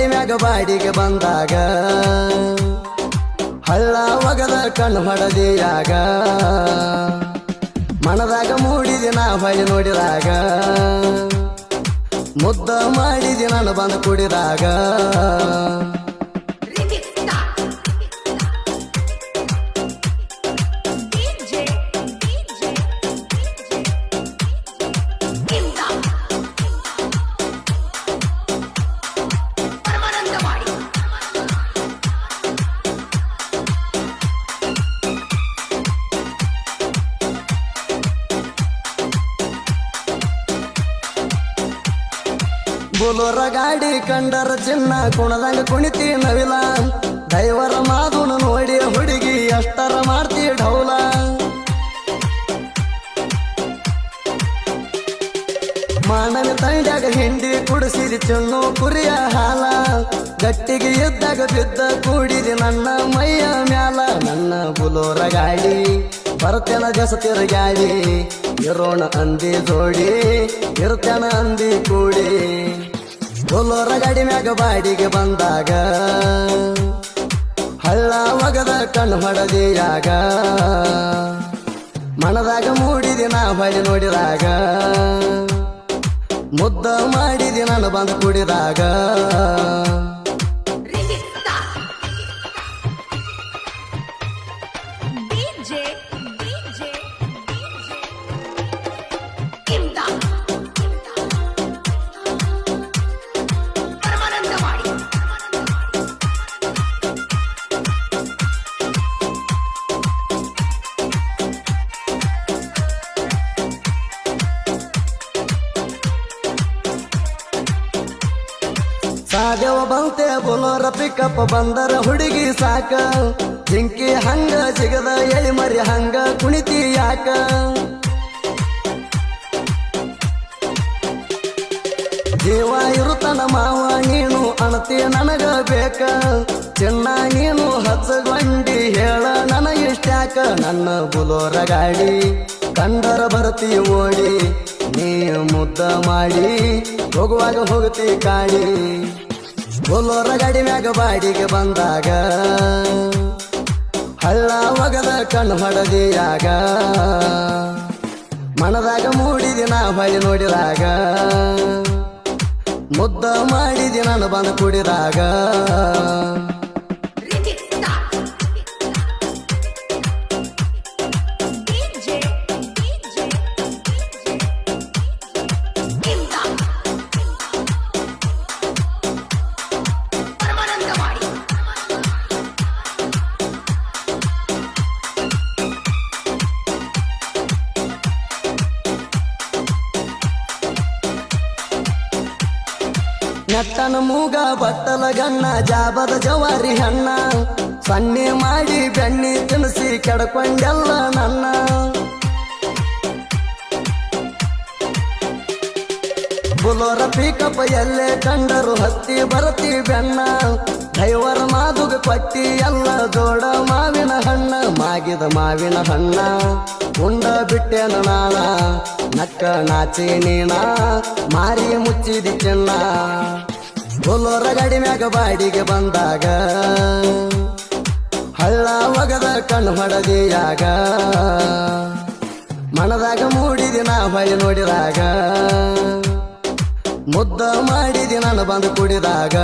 ಗಾಡಿ ಮ್ಯಾಗ ಬಾಡಿಗೆ ಬಂದಾಗ, ಹಳ್ಳ ಒಗದ ಕಣ್ಣು ಹೊಡೆದಿಯಾಗ, ಮನದಾಗ ಮೂಡಿದಿ ನಾ ಹೊಳಿ ನೋಡಿದಾಗ, ಮುದ್ದ ಮಾಡಿದಿ ನಾನು ಬಂದು ಕುಡಿದಾಗ ಗಾಡಿ ಕಂಡರ ಚಿನ್ನ ಕುಣದಂಗ ಕುಣಿತಿ ನವಿಲ. ದೈವರ ಮಾದುನ ನೋಡಿ ಹುಡುಗಿ ಅಷ್ಟರ ಮಾಡ್ತಿ ಢೌಲ ಮಾನವ ತಂಡಾಗ ಹಿಂಡಿ ಕುಡಿಸಿದ ಚೆನ್ನು ಕುರಿಯ ಹಾಲ. ಗಟ್ಟಿಗೆ ಇದ್ದಾಗ ಬಿದ್ದ ಕೂಡಿದಿ ನನ್ನ ಮೈಯ ಮ್ಯಾಲ. ನನ್ನ ಬುಲೋರ ಗಾಡಿ, ಬರ್ತೇನ ಜಸತಿರ ಗಾಡಿ ಇರೋಣ ಅಂದಿ ಜೋಡಿ, ಇರ್ತೇನ ಅಂದಿ ಕೂಡಿ. ಬುಲೋರ ಗಾಡಿ ಮ್ಯಾಗ ಬಾಡಿಗೆ ಬಂದಾಗ, ಹಳ್ಳ ಒಗದ ಕಣ್ಣು ಹೊಡೆದಿಯಾಗ, ಮನದಾಗ ಮೂಡಿದಿ ನಾ ಬಳಿ ನೋಡಿದಾಗ, ಮುದ್ದ ಮಾಡಿದಿ ನಾನು ಬಂದು ಕುಡಿದಾಗ ಬಂತೆ ಪಿಕಪ್ ಬಂದರ ಹುಡುಗಿ ಸಾಕ. ಜಿಂಕಿ ಹಂಗ ಸಿಗದ ಎಳಿ ಮರಿ ಹಂಗ ಕುಣಿತಿ ಯಾಕ? ಜೀವ ಇರುತನ ಮಾವ, ನೀನು ಅಣತಿ ನನಗ ಬೇಕ. ಚಿನ್ನ ನೀನು ಹಚ್ಚಗೊಂಡಿ ಹೇಳ ನನಗಿಷ್ಟ್ಯಾಕ ನನ್ನ ಬುಲೋರ ಗಾಡಿ ಕಂಡರ ಬರ್ತಿ ಓಡಿ, ನೀ ಮುದ್ದ ಮಾಡಿ ಹೋಗುವಾಗ ಹೋಗ್ತಿ ಕಾಡಿ. ಬುಲೋರ ಗಾಡಿ ಮ್ಯಾಗ ಬಾಡಿಗೆ ಬಂದಾಗ, ಹಳ್ಳ ಒಗದ ಕಣ್ಣು ಹೊಡೆದಿಯಾಗ ಮನದಾಗ ನಾ ಬಳಿ ನೋಡಿದಾಗ, ಮುದ್ದ ಮಾಡಿದಿ ನಾನು ಬಂದು ಕುಡಿದಾಗ ನೆಟ್ಟನ ಮೂಗ ಬಟ್ಟಲ ಗಣ್ಣ ಜಾಬದ ಜವಾರಿ ಹಣ್ಣ. ಸಣ್ಣೆ ಮಾಡಿ ಬೆಣ್ಣೆ ತಿನ್ನಿಸಿ ಕೆಡ್ಕೊಂಡೆಲ್ಲ ನನ್ನ. ಬುಲೋರ ಪಿಕಪ್ ಎಲ್ಲೇ ಕಂಡರು ಹತ್ತಿ ಬರತಿ ಬೆನ್ನ. ಡ್ರೈವರ್ ಮಾದುಗ ಪಟ್ಟಿ ಎಲ್ಲ ಜೋಡ ಮಾವಿನ ಹಣ್ಣ. ಮಾಗಿದ ಮಾವಿನ ಹಣ್ಣ, ಉಂಡ ಬಿಟ್ಟೆನ ನಾಳ. ನಕ್ಕ ನಾಚಿ ನೀಣ, ಮಾರಿ ಮುಚ್ಚಿದಿ ಚಿನ್ನ. ಬುಲೋರ ಗಾಡಿ ಮ್ಯಾಗ ಬಾಡಿಗೆ ಬಂದಾಗ, ಹಳ್ಳ ಒಗದ ಕಣ್ಣು ಹೊಡೆದಿಯಾಗ ಮನದಾಗ ಮೂಡಿದಿ ನಾ ಹೊಳಿ ನೋಡಿದಾಗ, ಮುದ್ದ ಮಾಡಿದಿ ನಾನು ಬಂದು ಕುಡಿದಾಗ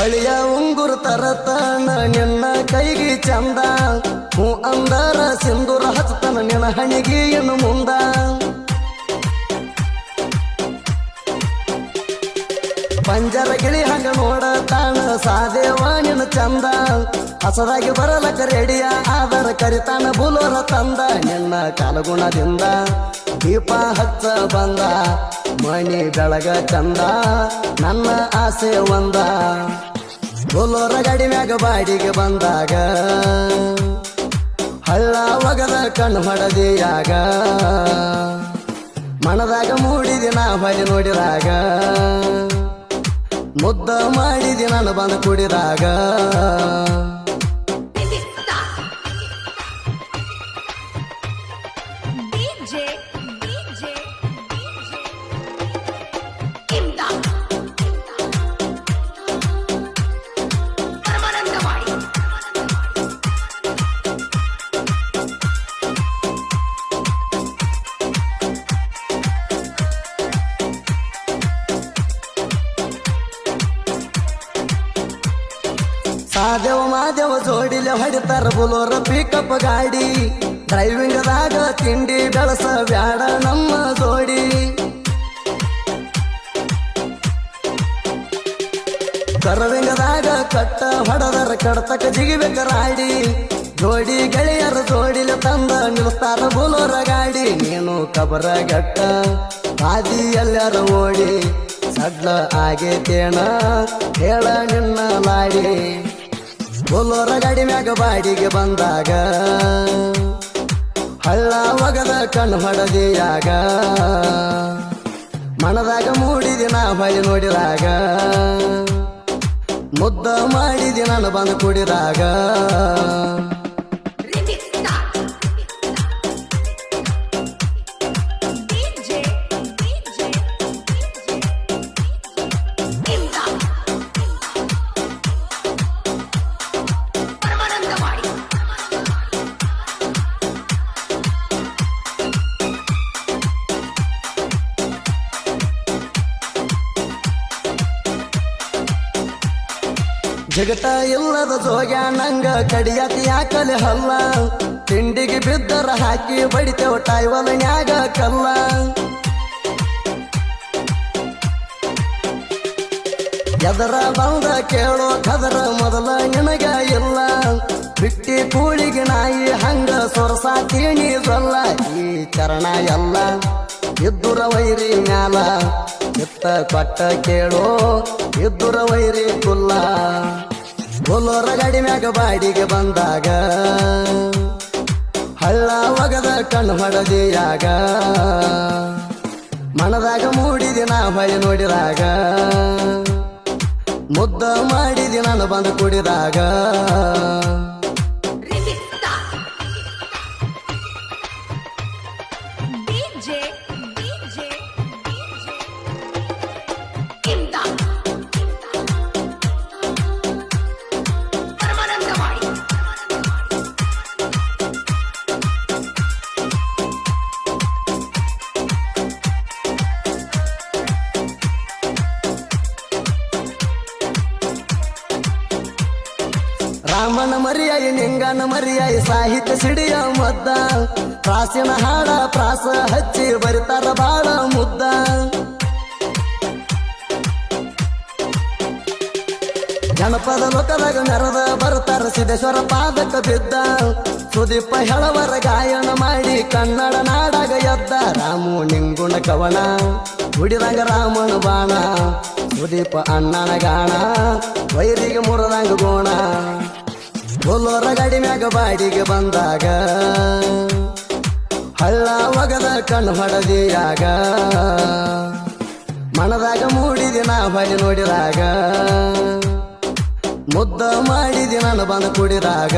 ಬಳಿಯ ಉಂಗುರು ತರತಾನ ನಿನ್ನ ಕೈಗೆ ಚಂದ. ಹೂ ಅಂದರ ಸಿಂಧೂರ ಹಚ್ಚತನ ನಿನ್ನ ಹಣಿಗೆ ಏನು ಮುಂದ. ಪಂಜರ ಗಿಳಿ ಹಂಗ ನೋಡತಾನ ಸಾದೇವ ನಿನ್ನ ಚಂದ. ಹಸದಾಗಿ ಬರಲಕ ರೆಡಿಯ, ಆದರ ಕರಿತಾನ ಬುಲೋರ ತಂದ. ನಿನ್ನ ಕಾಲಗುಣದಿಂದ ದೀಪ ಹಚ್ಚ ಬಂದ, ಮಣಿ ಬೆಳಗ ಚಂದ, ನನ್ನ ಆಸೆ ಒಂದ. ಬುಲೋರ ಗಡಿ ಮ್ಯಾಗ ಬಾಡಿಗೆ ಬಂದಾಗ, ಹಳ್ಳ ಒಗದ ಕಣ್ಣು ಹೊಡೆದಿಯಾಗ ಮನದಾಗ ನಾ ಹೊಳಿ ನೋಡಿದಾಗ ಮುದ್ದ ಮಾಡಿದಿ ನಾನು ಬಂದು ಕುಡಿದಾಗ. ಹೊಡಿತಾರ ಬುಲೋರ ಪಿಕಪ್ ಗಾಡಿ. ಡ್ರೈವಿಂಗ್ ದಾಗ ತಿಂಡಿ ಬೆಳಸ ಬ್ಯಾಡ ನಮ್ಮ ಜೋಡಿ. ಕರವಿಂಗದಾಗ ಕಟ್ಟ ಹೊಡದರ ಕಡತಕ ಜಿಗಿಬೇಕ ರಾಡಿ. ಜೋಡಿ ಗೆಳೆಯರ ಜೋಡಿಲ ತಂದ ನಿಲ್ತಾರ ಬುಲೋರ ಗಾಡಿ. ನೀನು ಕಬರ ಗಟ್ಟ ಹಾದಿ ಎಲ್ಲರ ಓಡಿ. ಸಡ್ಲ ಆಗೇತೇಣ ಹೇಳ ನಿನ್ನ ಲಾಡಿ. ಬುಲೋರ ಗಾಡಿ ಮ್ಯಾಗ ಬಾಡಿಗೆ ಬಂದಾಗ, ಹಳ್ಳ ಒಗದ ಕಣ್ಣು ಹೊಡೆದಿಯಾಗ, ಮನದಾಗ ಮೂಡಿದಿ ನಾ ಹೊಳಿ ನೋಡಿದಾಗ, ಮುದ್ದ ಮಾಡಿದಿ ನಾನು ಬಂದು ಕುಡಿದಾಗ ಜಗಟ ಇಲ್ಲದ ಜೋಗ, ನಂಗ ಕಡಿಯತಿ ಯಾಕಲೆ ಹಲ್ಲ? ತಿಂಡಿಗೆ ಬಿದ್ದರ ಹಾಕಿ ಬಡಿತೇವ ಟೈವಲ್ನ್ಯಾಗ ಕಲ್ಲ? ಎದರ ಬಂದ ಕೇಳೋ ಕದರ ಮೊದಲ ನಿನಗ ಇಲ್ಲ. ಬಿಟ್ಟಿ ಕೂಳಿಗೆ ನಾಯಿ ಹಂಗ ಸೊರಸಾತೀನಿ ಜೊಲ್ಲ. ಈ ಚರಣ ಎಲ್ಲ ಇದ್ದುರ ವೈರಿ ಮ್ಯಾಲ, ಎತ್ತ ಕೊಟ್ಟ ಕೇಳೋ ಇದ್ದುರ ವೈರಿ ಬುಲೋರ ಗಡಿ ಮ್ಯಾಗ ಬಾಡಿಗೆ ಬಂದಾಗ, ಹಳ್ಳ ಒಗದ ಕಣ್ಣು ಹೊಡೆದಿಯಾಗ ಮನದಾಗ ಮೂಡಿದಿ ನಾ ಭಯ ನೋಡಿದಾಗ, ಮುದ್ದ ಮಾಡಿದಿ ನಾನು ಬಂದು ಕುಡಿದಾಗ ರಾಮನ ಮರಿಯಾಯಿ, ನಿಂಗನ ಮರಿಯಾಯಿ, ಸಾಹಿತ್ಯ ಸಿಡಿಯ ಮದ್ದ. ಪ್ರಾಸಿನ ಹಾಡ, ಪ್ರಾಸ ಹಚ್ಚಿ ಬರಿತಾರ ಬಾಳ ಮುದ್ದ. ಜನಪದ ಲೋಕದಾಗ ಮೆರದ ಬರ್ತಾರ ಸಿದ್ದೇಶ್ವರ ಪಾದಕ ಬಿದ್ದ. ಸುದೀಪ ಹೆಳವರ ಗಾಯನ ಮಾಡಿ ಕನ್ನಡ ನಾಡಾಗ ಎದ್ದ. ರಾಮು ನಿಂಗುಣ ಕವನ ಹುಡಿದಂಗ ರಾಮನ ಬಾಣ. ಸುದೀಪ ಅಣ್ಣನ ಗಾಣ, ವೈರಿಗೆ ಮುರದಂಗ ಗೋಣ. ಬುಲ್ಲೋರ ಗಾಡಿ ಮ್ಯಾಗ ಬಾಡಿಗೆ ಬಂದಾಗ, ಹಳ್ಳ ಒಗದ ಕಣ್ಣು ಹೊಡೆದಿಯಾಗ ಮನದಾಗ ಮೂಡಿದಿ ನಾ ಹೊಳಿ ನೋಡಿದಾಗ, ಮುದ್ದ ಮಾಡಿದಿ ನಾನು ಬಂದು ಕುಡಿದಾಗ.